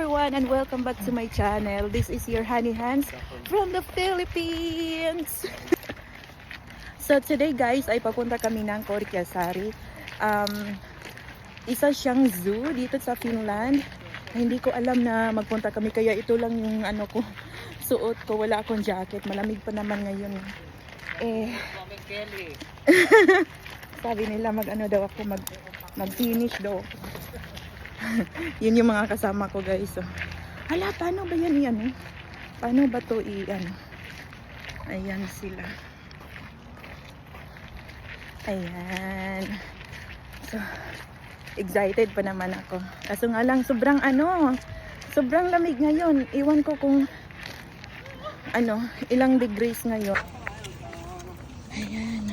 everyone and welcome back to my channel. This is your Honey Hands from the Philippines. so today guys ay papunta kami ng Korkiasari. Um, isa siyang zoo dito sa Finland. Hindi ko alam na magpunta kami kaya ito lang yung ano ko suot ko. Wala akong jacket. Malamig pa naman ngayon. Eh, sabi nila mag ano daw ako mag mag finish daw. yun yung mga kasama ko guys so, hala paano ba yan yan eh? paano ba to i ano ayan sila. Ayan. So excited pa naman ako. Kaso nga lang sobrang ano sobrang lamig ngayon. Iwan ko kung ano ilang degrees ngayon. Ayan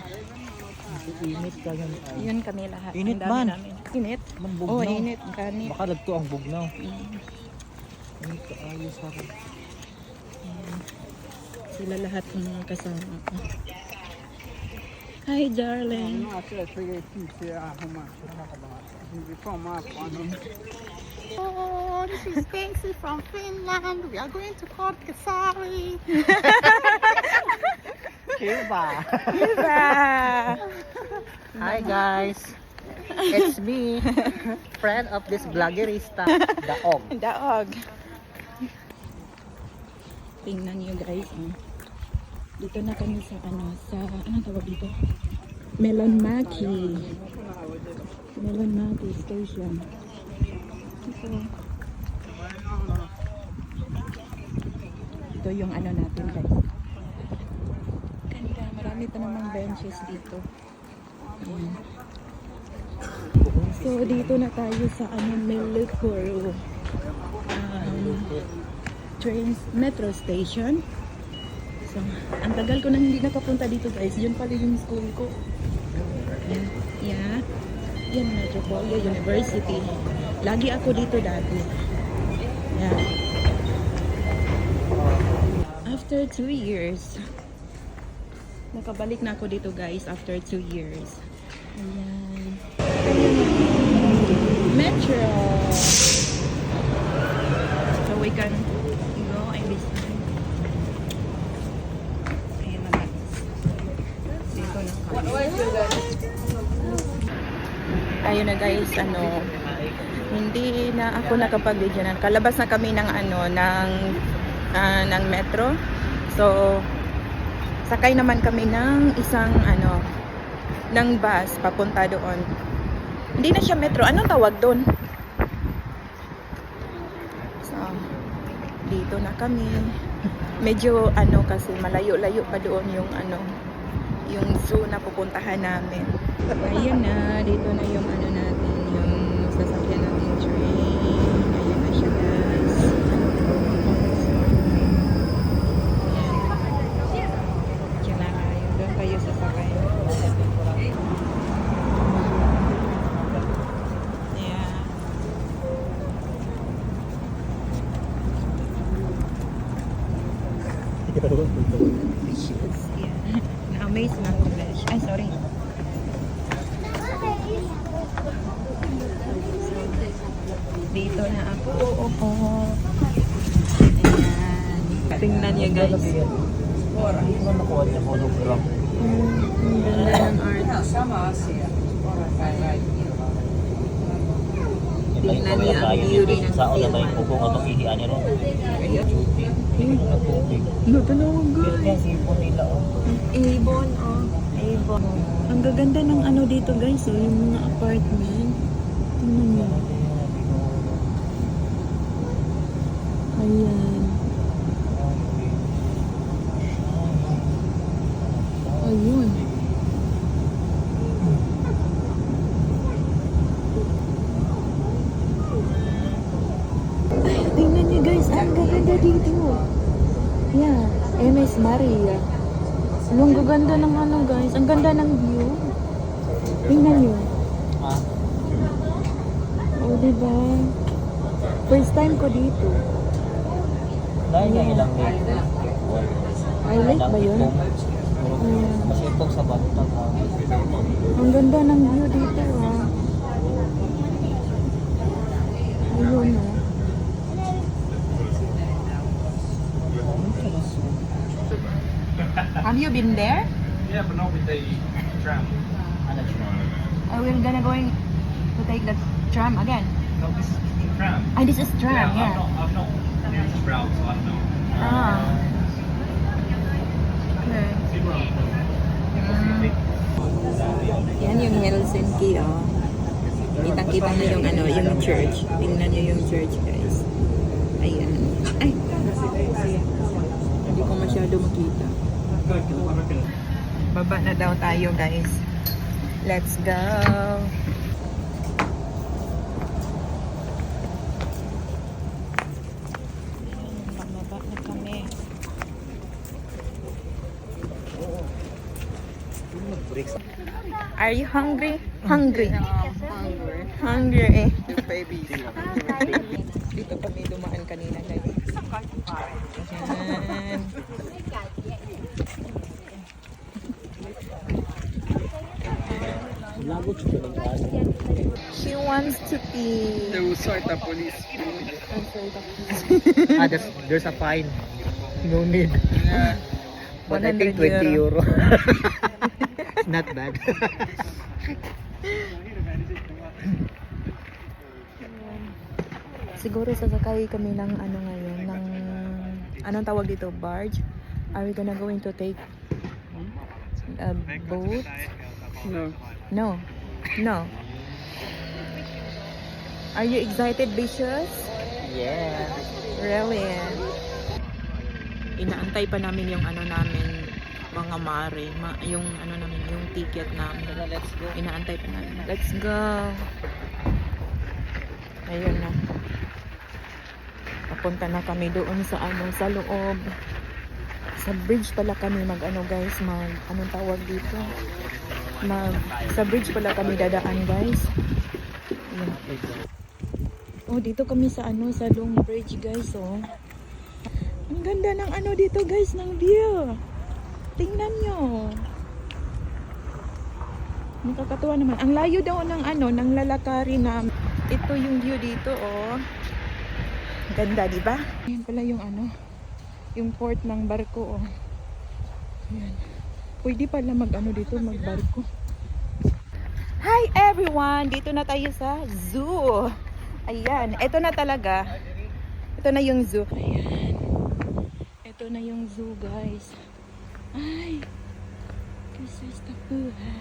Init ka yan. ay. yun kami lahat Init dami man. namin. init Man oh init kanit Baka dagto ang bugnaw. Mm. Init ka ayos sa akin. Ayan. Sila lahat ng mga kasama ko. Hi, darling. Oh, this is Stacy from Finland. We are going to Korkasari. Kiba. Diba? Hi guys. It's me. Friend of this vloggerista. Daog. Daog. Tingnan niyo guys. oh. Dito na kami sa ano, sa, anong tawag dito? Melon Maki. Melon Maki Station. Ito. Ito yung ano natin guys. Ganda. Marami pa namang benches dito. So, dito na tayo sa ano, Melikoro um, train, metro station. So, ang tagal ko nang hindi nakapunta dito guys. Yun pala yung school ko. Yeah. Yan, Metropolia University. Lagi ako dito dati. Yan. After two years, nakabalik na ako dito guys after two years. Ayan. Metro. So we can go and listen. Ayan na guys. Dito na kami. Ayun na guys, ano, hindi na ako nakapag-video na. Kalabas na kami ng ano, ng, ah, ng metro. So, sakay naman kami ng isang ano, ng bus papunta doon. Hindi na siya metro. Anong tawag doon? So, dito na kami. Medyo ano kasi malayo-layo pa doon yung ano yung zoo na pupuntahan namin. Ayun na, dito na yung ano natin, yung sasakyan natin train. Ayun na siya guys. Ayan. Diyan na kayo. Doon kayo sasakay. Yeah. Yeah. Na-amaze na ako, besh. Ay, sorry. Dito na ako. Opo. Ayan. Tingnan niyo, guys. Ano nakuha niya hologram? Mm, ang ganda ng art. Tingnan niyo ang beauty ng Sa una ba yung Finland. pugong atong ihian niya ron? Nagtubig. Natanong, guys. Po nila oh. Avon, oh. Avon. Ang gaganda ng ano dito, guys, oh. Yung mga apartment. Tingnan niyo. Ayan. Violet ba yun? Mm. Kasi. Ang ganda ng view dito ah. Ayun ah. Have you been there? Yeah, but not with the tram. Oh, we're gonna going to take the tram again. No, this is tram. Ah, this is tram, yeah. yeah. I've not, I've not used the rail, so I don't know. Ah. Yan yung Helsinki, oh. Kitang-kita nyo yung ano, yung church. Tingnan nyo yung church, guys. Ayan. Ay! Hindi ko masyado makita. Baba na daw tayo, guys. Let's go! Are you hungry? Hungry. Hungry. babies. Dito kami dumaan kanina guys. Ayan. Lagot siya ng gas. She wants to pee. They will sort the police. ah, there's, there's a fine. No need. Yeah. But I think 20 euro. Not bad. Siguro sasakay kami ng ano ngayon, ng anong tawag dito, barge? Are we gonna going to take a boat? No. No. No. Are you excited, Vicious? yeah. Really? Inaantay pa namin yung ano namin, mga mare, ma- yung ano namin, yung ticket namin. Let's go. Inaantay pa namin. Let's go. Ayun na. Papunta na kami doon sa ano, sa loob. Sa bridge pala kami mag ano guys, mag anong tawag dito? Mag sa bridge pala kami dadaan guys. Ayun. Oh, dito kami sa ano, sa long bridge guys, oh. Ang ganda ng ano dito guys, ng view. Tingnan nyo. Nakakatuwa naman. Ang layo daw ng ano, ng lalakari na ito yung view dito, oh. Ganda, di ba? Yan pala yung ano, yung port ng barko, oh. Yan. Pwede pala mag ano dito, magbarko. Hi everyone! Dito na tayo sa zoo. Ayan, ito na talaga. Ito na yung zoo. Ayan. Ito na yung zoo, guys. Ay! Kisa esta puha.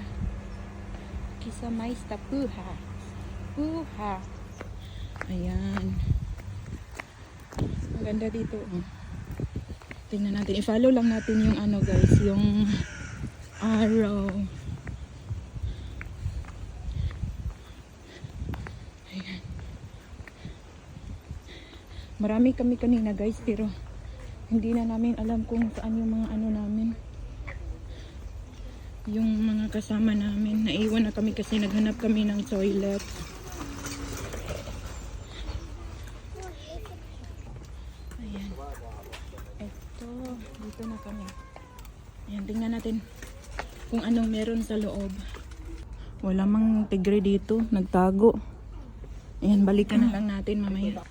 Kisa mais tapuha. Puha. Ayan. Ang ganda dito. Oh. Tingnan natin. I-follow lang natin yung ano guys. Yung arrow. Ayan. Marami kami kanina guys. Pero hindi na namin alam kung saan yung mga ano namin. Yung mga kasama namin. Naiwan na kami kasi naghanap kami ng toilet. Ayan. Ito, dito na kami. Ayan, tingnan natin kung anong meron sa loob. Wala mang tigre dito, nagtago. Ayan, balikan na lang natin mamaya.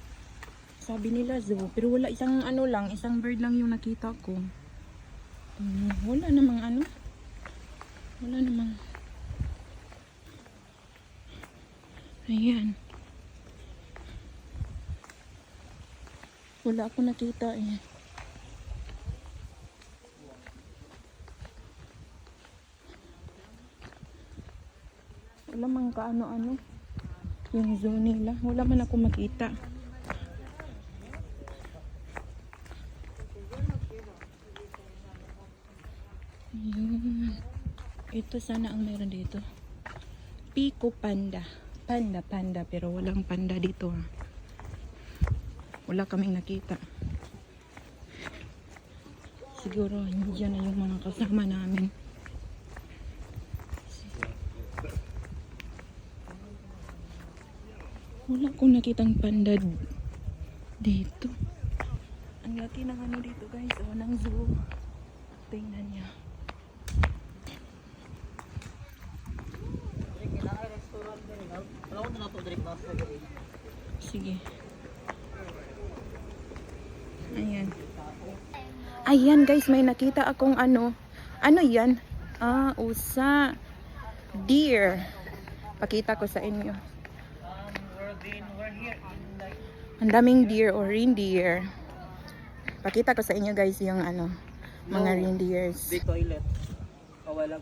Sabi nila zoo, pero wala isang ano lang, isang bird lang yung nakita ko. Hmm, wala namang ano. Wala namang. Ayan. Wala ako nakita eh. Wala man kaano-ano. Yung zoo nila. Wala man ako makita. Ayun. Ito sana ang meron dito. Pico panda. Panda, panda. Pero walang panda dito. ah. Wala kaming nakita. Siguro, nandiyan na yung mga kasama namin. Wala akong nakitang panda dito. Ang laki ng ano dito guys. O, ng zoo. Tingnan niya. Sige. Ayan. Ayan guys, may nakita akong ano. Ano yan? Ah, usa. Deer. Pakita ko sa inyo. Ang daming deer or reindeer. Pakita ko sa inyo guys yung ano, mga reindeers. Big toilet. A while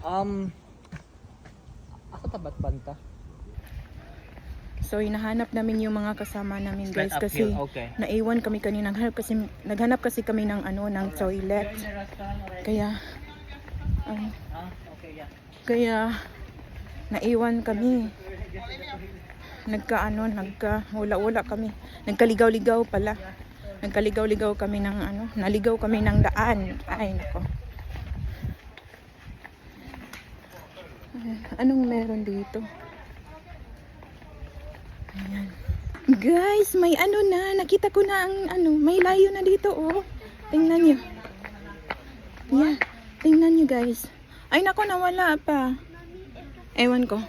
Um, asa tabat banta? So hinahanap namin yung mga kasama namin guys Straight kasi uphill, okay. naiwan kami kanina naghanap kasi naghanap kasi kami ng ano ng toilet. Kaya yeah. kaya naiwan kami. Nagka ano, nagka wala-wala kami. Nagkaligaw-ligaw pala. Nagkaligaw-ligaw kami ng ano, naligaw kami ng daan. Ay nako. Anong meron dito? Ayan. Guys, may ano na. Nakita ko na ang ano. May layo na dito, oh. Tingnan nyo. Yeah. Tingnan nyo, guys. Ay, nako, nawala pa. Ewan ko.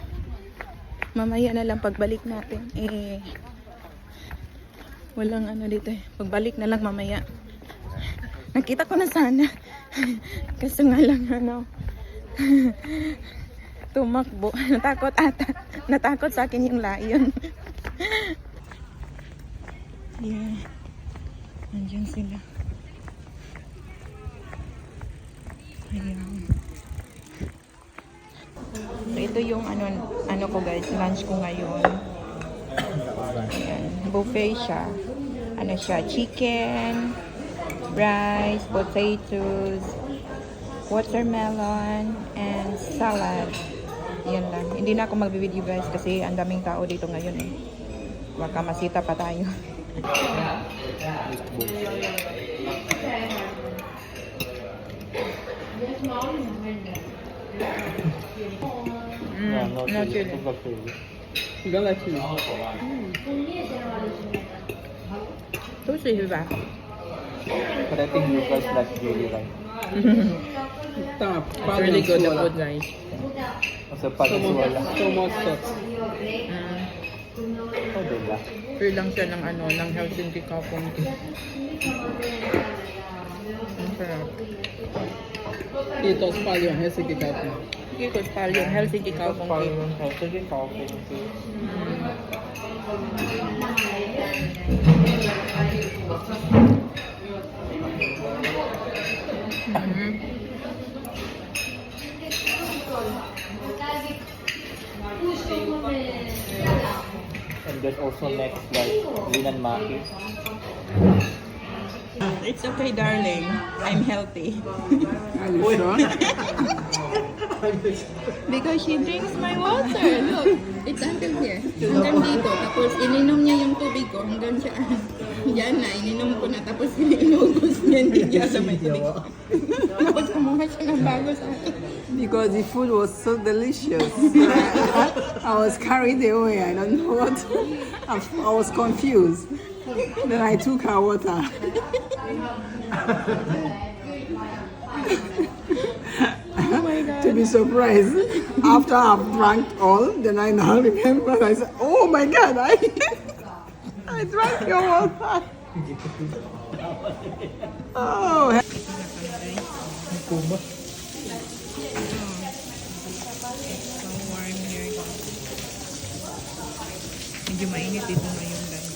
Mamaya na lang pagbalik natin. Eh, walang ano dito eh. Pagbalik na lang mamaya. Nakita ko na sana. Kaso nga lang ano. Tumakbo. Natakot ata. Natakot sa akin yung lion. yeah. Nandiyan sila. Ayan. So, ito yung ano, ano ko guys, lunch ko ngayon. Ayan. Buffet siya. Ano siya, chicken, rice, potatoes, watermelon, and salad. Yan lang. Hindi na ako magbibideo guys kasi ang daming tao dito ngayon eh. Baka masita pa tayo. Yeah, no, no chili. chili. Tuga chili. Chili. Sushi ba? But I think you guys like chili, right? It's really good the food guys. So much sauce. Mm. Oh, diba? Free lang siya ng ano, ng Helsinki Kaupunki. Ang sarap. Kiitos paljon Helsinki kaupungin. Kikos pala yung Helsinki Kaupunki. yung Helsinki coffee. Mhm. There's also next like Linan Maki. It's okay, darling. I'm healthy. Are you sure? Because she drinks my water. Look, it's until here. Hanggang dito. Tapos ininom niya yung tubig ko hanggang siya. Yan na, ininom ko na. Tapos inugos niya, hindi niya sa may tubig. Tapos kumuha siya ng bago sa akin. because the food was so delicious. I was carried away. I don't know what. I I was confused. Then I took her water. Oh to be surprised, after I've drank all, then I now remember. I said, "Oh my God! I I drank your water." oh. So warm here. Medyo mainit dito ngayon guys.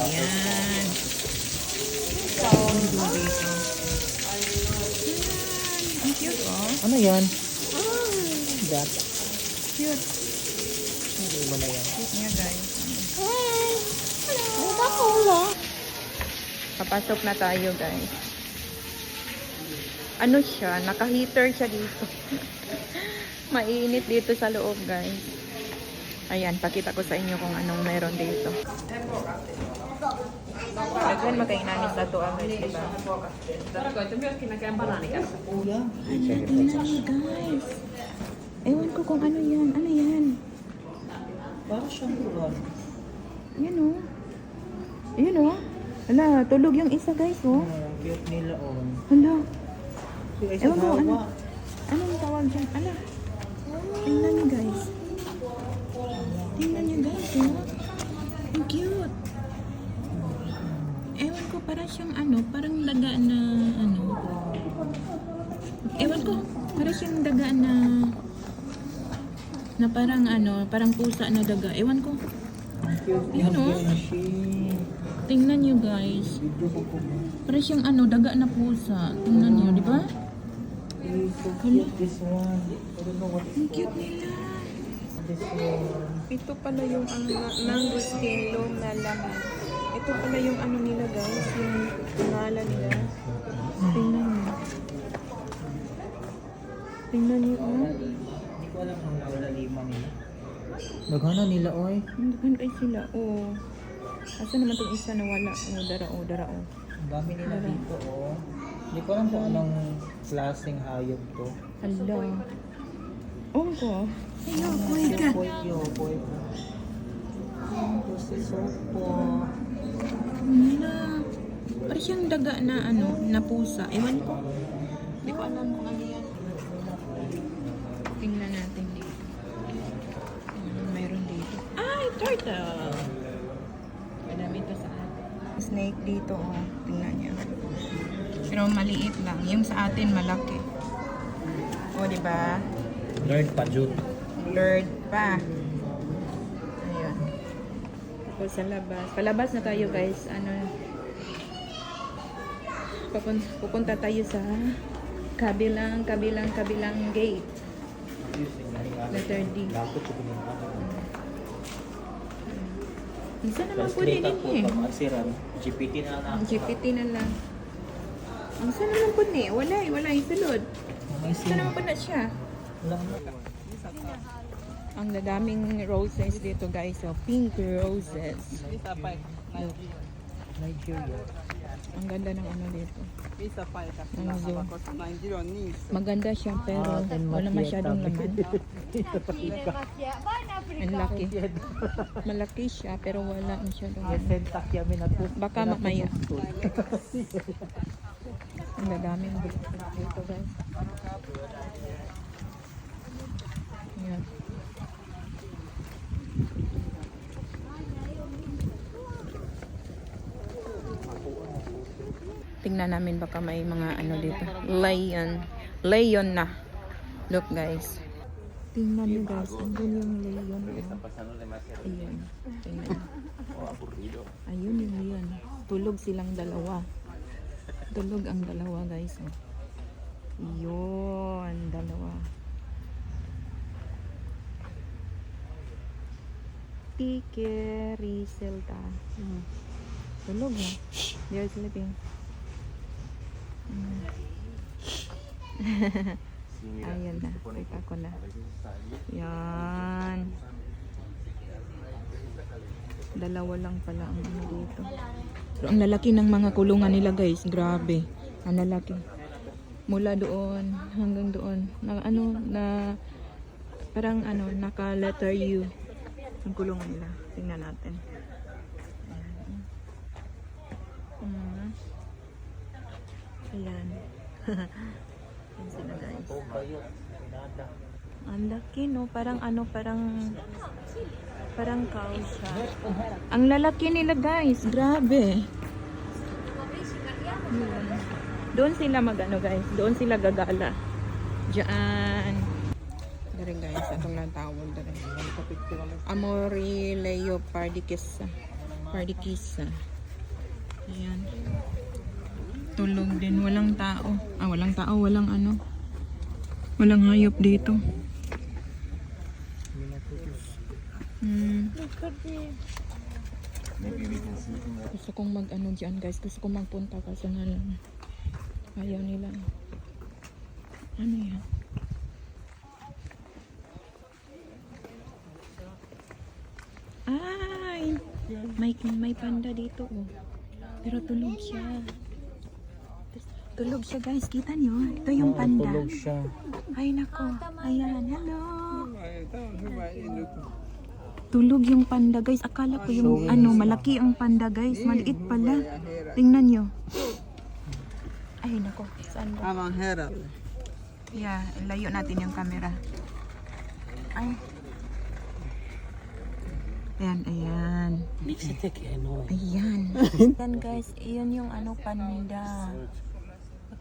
Ayan. So, dito. Ang cute oh. Ano yan? That. Cute. Ano mo na yan? Cute niya guys. Papasok na tayo guys. Ano siya? Naka-heater siya dito. Mainit dito sa loob guys. Ayan, pakita ko sa inyo kung anong meron dito. Nagkan makainanis na to ang guys, diba? Tingnan niyo guys. Ewan ko kung ano yan. Ano yan? Parang siyang buwan. Yan o. Yan o. Hala, tulog yung isa guys oh. Ang cute nila on. Hala, Si Isa Ewan ko, ano? Anong tawag dyan? Ala. Tingnan niyo guys. Tingnan niyo guys oh. Ang cute. para siyang ano, parang daga na ano. Ewan ko, para siyang daga na na parang ano, parang pusa na daga. Ewan ko. Yun oh. Tingnan nyo guys. Para siyang ano, daga na pusa. Tingnan nyo, di ba? What ang cute nila. this one. Ito pala yung ang mangosteen long na laman. Ito pala yung ano nila guys, yung ngala nila. Tingnan nyo. Tingnan nyo, oh. Hindi ko alam kung nawala lima nila. Naghana nila, oy. Ay sila, oh. Asa naman itong isa na wala? Oh, dara, oh, dara, oh. Ang dami nila dito, oh. Hindi ko alam kung anong klaseng hayop to. Hala. Oh, ko. Ayo, kuhay ka. Poyo, poyo. This is so po. Hala. Parang siyang daga na ano, na pusa. Ewan ko. Hindi ko alam kung ano yan. Tingnan natin dito. Ano mayroon dito? Ay, turtle! Snake dito, oh. Tingnan niyo. Pero maliit lang. Yung sa atin, malaki. O, di ba? Lord Pajut. Blurred pa. Ayun. Tapos sa labas. Palabas na tayo guys. Ano. Pupunta, pupunta tayo sa kabilang, kabilang, kabilang gate. Letter D. Isa naman po din po, eh. asiran, GPT na na. Ang GPT na lang. Ang isa naman po ni. Wala eh. Wala yung sulod. Isa naman po na siya. Wala. Ang dadaming roses dito guys. So, pink roses. Nigeria. Ang ganda ng ano dito. Pie kasi Ang zoo. Maganda siya pero Ah, wala masyadong laman. Ang laki. Malaki siya pero wala to. Baka mamaya. Ang dadaming bulaklak dito guys. Yan. Tingnan namin baka may mga ano dito. Lion. Lion na. Look guys. Tingnan nyo guys. Andun yung lion. Oh. Ayun. Tingnan. Ayun yung lion. Tulog silang dalawa. Tulog ang dalawa guys. Oh. Yun. Dalawa. Tike Riselta. Hmm. Tulog na. They're sleeping. Mm. Ayan na. Kita ko na. Yan. Dalawa lang pala ang ano dito. Pero ang lalaki ng mga kulungan nila guys. Grabe. Ang lalaki. Mula doon hanggang doon. Na, ano, na parang ano, naka letter U ang kulungan nila. Tingnan natin. Ayan. Mm. Ayan. Sila guys. Ang laki no, parang ano, parang parang cow siya. Ang lalaki nila guys, grabe. Doon sila magano guys, doon sila gagala. Diyan. Dari guys, atong natawag dari. Amori Leo Pardikisa. Pardikisa. Ayan. Tulog din, walang tao. Ah, walang tao, walang ano. Walang hayop dito. Hmm. Gusto kong mag ano dyan guys. Gusto kong magpunta kasi nga lang. Ayaw nila. Ano yan? Ay! May, may panda dito oh. Pero tulog siya. Tulog siya guys. Kita niyo? Ito yung panda. Tulog siya. Ay nako. Ayan. Hello. Tulog yung panda guys. Akala ko yung ano malaki ang panda guys. Maliit pala. Tingnan nyo. Ay nako. Saan ba? Amang Herald. Yeah, layo natin yung camera. Ay. Ayan, ayan. Ayan. Ayan guys, iyon yung ano panda.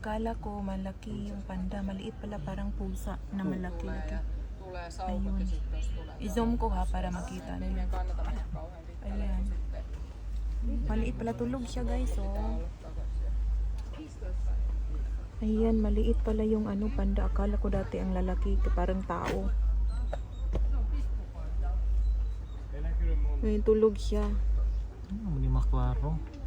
Akala ko malaki yung panda. Maliit pala parang pusa na malaki. Ayun. I-zoom ko ha para makita niyo. Ayan. Maliit pala tulog siya guys oh. Ayan, maliit pala yung ano panda. Akala ko dati ang lalaki parang tao. Ayun, tulog siya. Hindi maklaro.